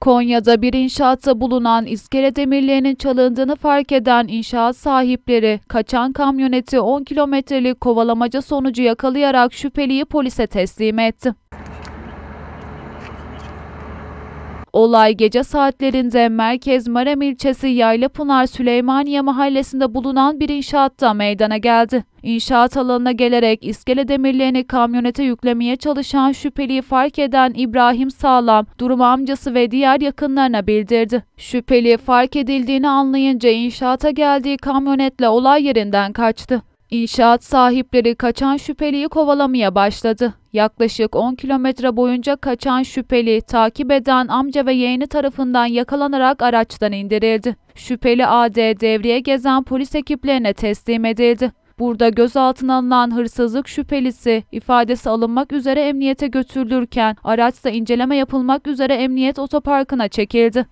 Konya'da bir inşaatta bulunan iskele demirlerinin çalındığını fark eden inşaat sahipleri kaçan kamyoneti 10 kilometrelik kovalamaca sonucu yakalayarak şüpheliyi polise teslim etti. Olay gece saatlerinde Merkez Marem ilçesi Yaylapınar Süleymaniye mahallesinde bulunan bir inşaatta meydana geldi. İnşaat alanına gelerek iskele demirlerini kamyonete yüklemeye çalışan şüpheliyi fark eden İbrahim Sağlam, durumu amcası ve diğer yakınlarına bildirdi. Şüpheli fark edildiğini anlayınca inşaata geldiği kamyonetle olay yerinden kaçtı. İnşaat sahipleri kaçan şüpheliyi kovalamaya başladı. Yaklaşık 10 kilometre boyunca kaçan şüpheli takip eden amca ve yeğeni tarafından yakalanarak araçtan indirildi. Şüpheli AD devreye gezen polis ekiplerine teslim edildi. Burada gözaltına alınan hırsızlık şüphelisi ifadesi alınmak üzere emniyete götürülürken araçta inceleme yapılmak üzere emniyet otoparkına çekildi.